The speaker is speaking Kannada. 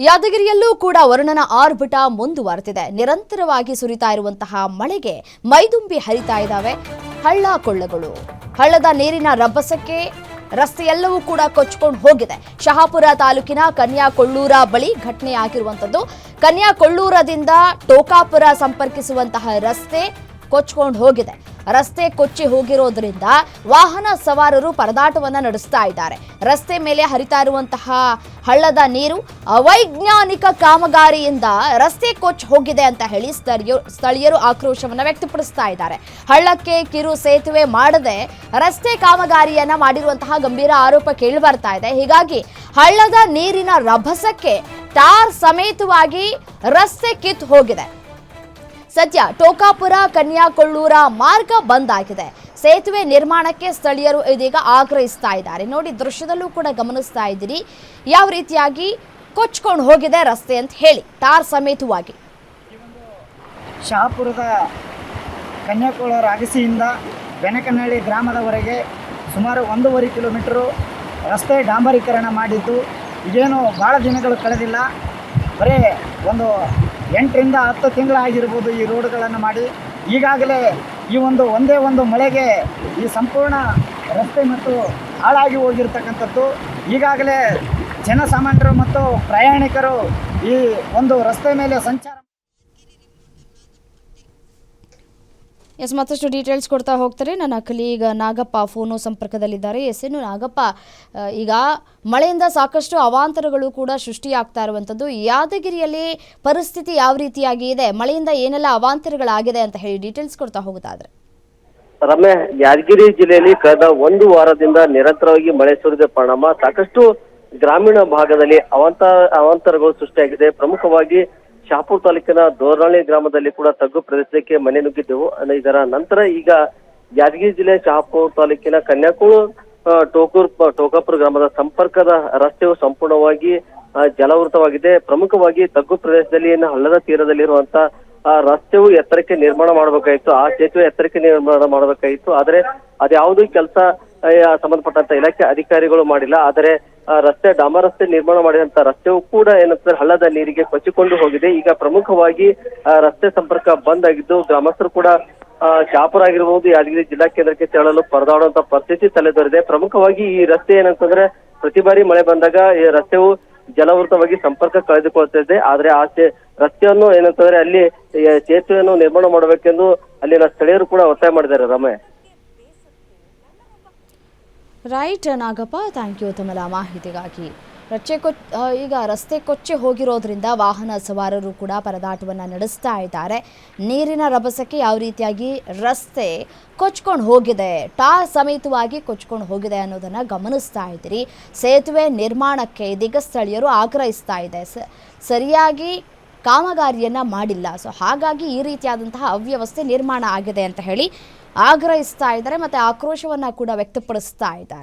ಯಾದಗಿರಿಯಲ್ಲೂ ಕೂಡ ವರುಣನ ಆರ್ಭಟ ಮುಂದುವರೆದಿದೆ. ನಿರಂತರವಾಗಿ ಸುರಿತಾ ಇರುವಂತಹ ಮಳೆಗೆ ಮೈದುಂಬಿ ಹರಿತಾ ಇದ್ದಾವೆ. ಹಳ್ಳ ಕೊಳ್ಳಗಳು. ಹಳ್ಳದ ನೀರಿನ ರಭಸಕ್ಕೆ ರಸ್ತೆಯೆಲ್ಲವೂ ಕೂಡ ಕೊಚ್ಕೊಂಡು ಹೋಗಿದೆ. ಶಹಾಪುರ ತಾಲೂಕಿನ ಕನ್ಯಾಕೊಳ್ಳೂರ ಬಳಿ ಘಟನೆ ಆಗಿರುವಂಥದ್ದು. ಕನ್ಯಾಕೊಳ್ಳೂರದಿಂದ ಟೋಕಾಪುರ ಸಂಪರ್ಕಿಸುವಂತಹ ರಸ್ತೆ ಕೊಚ್ಕೊಂಡು ಹೋಗಿದೆ. ರಸ್ತೆ ಕೊಚ್ಚಿ ಹೋಗಿರೋದ್ರಿಂದ ವಾಹನ ಸವಾರರು ಪರದಾಟವನ್ನ ನಡೆಸ್ತಾ ಇದ್ದಾರೆ. ರಸ್ತೆ ಮೇಲೆ ಹರಿತಾ ಇರುವಂತಹ ಹಳ್ಳದ ನೀರು ಅವೈಜ್ಞಾನಿಕ ಕಾಮಗಾರಿಯಿಂದ ರಸ್ತೆ ಕೊಚ್ಚಿ ಹೋಗಿದೆ ಅಂತ ಹೇಳಿ ಸ್ಥಳೀಯ ಸ್ಥಳೀಯರು ಆಕ್ರೋಶವನ್ನ ವ್ಯಕ್ತಪಡಿಸ್ತಾ ಇದ್ದಾರೆ. ಹಳ್ಳಕ್ಕೆ ಕಿರು ಸೇತುವೆ ಮಾಡದೆ ರಸ್ತೆ ಕಾಮಗಾರಿಯನ್ನ ಮಾಡಿರುವಂತಹ ಗಂಭೀರ ಆರೋಪ ಕೇಳಿ ಬರ್ತಾ ಇದೆ. ಹೀಗಾಗಿ ಹಳ್ಳದ ನೀರಿನ ರಭಸಕ್ಕೆ ಟಾರ್ ಸಮೇತವಾಗಿ ರಸ್ತೆ ಕಿತ್ತು ಹೋಗಿದೆ. ಸದ್ಯ ಟೋಕಾಪುರ, ಕನ್ಯಾಕೊಳ್ಳೂರ ಮಾರ್ಗ ಬಂದ್ ಆಗಿದೆ. ಸೇತುವೆ ನಿರ್ಮಾಣಕ್ಕೆ ಸ್ಥಳೀಯರು ಇದೀಗ ಆಗ್ರಹಿಸ್ತಾ ಇದ್ದಾರೆ. ನೋಡಿ, ದೃಶ್ಯದಲ್ಲೂ ಕೂಡ ಗಮನಿಸ್ತಾ ಇದ್ದೀರಿ. ಯಾವ ರೀತಿಯಾಗಿ ಕೊಚ್ಕೊಂಡು ಹೋಗಿದೆ ರಸ್ತೆ ಅಂತ ಹೇಳಿ, ಟಾರ್ ಸಮೇತವಾಗಿ. ಶಾಪುರದ ಕನ್ಯಾಕುಳರ ಅಗಸಿಯಿಂದ ಬೆನಕನಹಳ್ಳಿ ಗ್ರಾಮದವರೆಗೆ ಸುಮಾರು ಒಂದೂವರೆ ಕಿಲೋಮೀಟರು ರಸ್ತೆ ಡಾಂಬರೀಕರಣ ಮಾಡಿದ್ದು. ಇದೇನು ಭಾಳ ದಿನಗಳು ಕಳೆದಿಲ್ಲ. ಬರೀ ಒಂದು ಎಂಟರಿಂದ ಹತ್ತು ತಿಂಗಳಾಗಿರ್ಬೋದು ಈ ರೋಡ್ಗಳನ್ನು ಮಾಡಿ. ಈಗಾಗಲೇ ಈ ಒಂದು ಒಂದೇ ಒಂದು ಮಳೆಗೆ ಈ ಸಂಪೂರ್ಣ ರಸ್ತೆ ಮತ್ತು ಹಾಳಾಗಿ ಹೋಗಿರ್ತಕ್ಕಂಥದ್ದು. ಈಗಾಗಲೇ ಜನಸಾಮಾನ್ಯರು ಮತ್ತು ಪ್ರಯಾಣಿಕರು ಈ ಒಂದು ರಸ್ತೆ ಮೇಲೆ ಸಂಚಾರ ಎಸ್, ಮತ್ತಷ್ಟು ಡೀಟೇಲ್ಸ್ ಕೊಡ್ತಾ ಹೋಗ್ತಾರೆ. ನನ್ನ ಕಲೀಗ ನಾಗಪ್ಪ ಫೋನು ಸಂಪರ್ಕದಲ್ಲಿದ್ದಾರೆ. ಎಸ್ ಏನು ನಾಗಪ್ಪ ಈಗ ಮಳೆಯಿಂದ ಸಾಕಷ್ಟು ಅವಾಂತರಗಳು ಕೂಡ ಸೃಷ್ಟಿಯಾಗ್ತಾ ಇರುವಂಥದ್ದು. ಯಾದಗಿರಿಯಲ್ಲಿ ಪರಿಸ್ಥಿತಿ ಯಾವ ರೀತಿಯಾಗಿ ಇದೆ? ಮಳೆಯಿಂದ ಏನೆಲ್ಲ ಅವಾಂತರಗಳಾಗಿದೆ ಅಂತ ಹೇಳಿ ಡೀಟೇಲ್ಸ್ ಕೊಡ್ತಾ ಹೋಗೋದಾದ್ರೆ. ರಮ್ಯ, ಯಾದಗಿರಿ ಜಿಲ್ಲೆಯಲ್ಲಿ ಕಳೆದ ಒಂದು ವಾರದಿಂದ ನಿರಂತರವಾಗಿ ಮಳೆ ಸುರಿದ ಪರಿಣಾಮ ಸಾಕಷ್ಟು ಗ್ರಾಮೀಣ ಭಾಗದಲ್ಲಿ ಅವಾಂತ, ಅವಾಂತರಗಳು ಸೃಷ್ಟಿಯಾಗಿದೆ. ಪ್ರಮುಖವಾಗಿ ಶಾಪುರ್ ತಾಲೂಕಿನ ದೋರ್ನಾಳಿ ಗ್ರಾಮದಲ್ಲಿ ಕೂಡ ತಗ್ಗು ಪ್ರದೇಶಕ್ಕೆ ಮನೆ ನುಗ್ಗಿದ್ದೆವು. ಇದರ ನಂತರ ಈಗ ಯಾದಗಿರಿ ಜಿಲ್ಲೆ ಶಾಪುರ್ ತಾಲೂಕಿನ ಕನ್ಯಾಕುಳು ಟೋಕೂರ್ ಟೋಕಾಪುರ ಗ್ರಾಮದ ಸಂಪರ್ಕದ ರಸ್ತೆಯು ಸಂಪೂರ್ಣವಾಗಿ ಜಲಾವೃತವಾಗಿದೆ. ಪ್ರಮುಖವಾಗಿ ತಗ್ಗು ಪ್ರದೇಶದಲ್ಲಿ ಹಳ್ಳದ ತೀರದಲ್ಲಿರುವಂತ, ಆ, ರಸ್ತೆಯು ಎತ್ತರಕ್ಕೆ ನಿರ್ಮಾಣ ಮಾಡಬೇಕಾಗಿತ್ತು ಆ ಸೇತುವೆ ಎತ್ತರಕ್ಕೆ ನಿರ್ಮಾಣ ಮಾಡಬೇಕಾಗಿತ್ತು ಆದ್ರೆ ಅದ್ಯಾವುದೂ ಕೆಲಸ ಸಂಬಂಧಪಟ್ಟಂತ ಇಲಾಖೆ ಅಧಿಕಾರಿಗಳು ಮಾಡಿಲ್ಲ. ಆದರೆ ರಸ್ತೆ ಡಾಮಾ ರಸ್ತೆ ನಿರ್ಮಾಣ ಮಾಡಿದಂತ ರಸ್ತೆಯೂ ಕೂಡ ಏನಂತಾರೆ ಹಳ್ಳದ ನೀರಿಗೆ ಕೊಚ್ಚಿಕೊಂಡು ಹೋಗಿದೆ. ಈಗ ಪ್ರಮುಖವಾಗಿ ರಸ್ತೆ ಸಂಪರ್ಕ ಬಂದ್ ಆಗಿದ್ದು ಗ್ರಾಮಸ್ಥರು ಕೂಡ ಶಾಪುರ ಆಗಿರ್ಬೋದು, ಯಾದಗಿರಿ ಜಿಲ್ಲಾ ಕೇಂದ್ರಕ್ಕೆ ತೆರಳಲು ಪರದಾಡುವಂತ ಪರಿಸ್ಥಿತಿ ತಲೆದೊರಿದೆ. ಪ್ರಮುಖವಾಗಿ ಈ ರಸ್ತೆ ಏನಂತಂದ್ರೆ ಪ್ರತಿ ಬಾರಿ ಮಳೆ ಬಂದಾಗ ಈ ರಸ್ತೆಯು ಜಲವೃತವಾಗಿ ಸಂಪರ್ಕ ಕಳೆದುಕೊಳ್ತಿದೆ ಆದ್ರೆ ಆ ರಸ್ತೆಯನ್ನು ಏನಂತಂದ್ರೆ ಅಲ್ಲಿ ಸೇತುವೆಯನ್ನು ನಿರ್ಮಾಣ ಮಾಡಬೇಕೆಂದು ಅಲ್ಲಿನ ಸ್ಥಳೀಯರು ಕೂಡ ಒತ್ತಾಯ ಮಾಡಿದ್ದಾರೆ ರಮೆ. ರೈಟ್ ನಾಗಪ್ಪ ಥ್ಯಾಂಕ್ ಯು ತಮ್ಮ ಮಾಹಿತಿಗಾಗಿ. ರಚ್ಚೆ ಕೊಚ್ ಈಗ ರಸ್ತೆ ಕೊಚ್ಚೆ ಹೋಗಿರೋದ್ರಿಂದ ವಾಹನ ಸವಾರರು ಕೂಡ ಪರದಾಟವನ್ನು ನಡೆಸ್ತಾ ಇದ್ದಾರೆ. ನೀರಿನ ರಭಸಕ್ಕೆ ಯಾವ ರೀತಿಯಾಗಿ ರಸ್ತೆ ಕೊಚ್ಕೊಂಡು ಹೋಗಿದೆ, ಟಾ ಸಮೇತವಾಗಿ ಕೊಚ್ಕೊಂಡು ಹೋಗಿದೆ ಅನ್ನೋದನ್ನು ಗಮನಿಸ್ತಾ ಇದ್ದೀರಿ. ಸೇತುವೆ ನಿರ್ಮಾಣಕ್ಕೆ ಇದೀಗ ಸ್ಥಳೀಯರು ಆಗ್ರಹಿಸ್ತಾ ಇದೆ. ಸರಿಯಾಗಿ ಕಾಮಗಾರಿಯನ್ನು ಮಾಡಿಲ್ಲ. ಸೊ ಹಾಗಾಗಿ ಈ ರೀತಿಯಾದಂತಹ ಅವ್ಯವಸ್ಥೆ ನಿರ್ಮಾಣ ಆಗಿದೆ ಅಂತ ಹೇಳಿ ಆಗ್ರಹಿಸ್ತಾ ಇದ್ದಾರೆ ಮತ್ತು ಆಕ್ರೋಶವನ್ನು ಕೂಡ ವ್ಯಕ್ತಪಡಿಸ್ತಾ ಇದ್ದಾರೆ.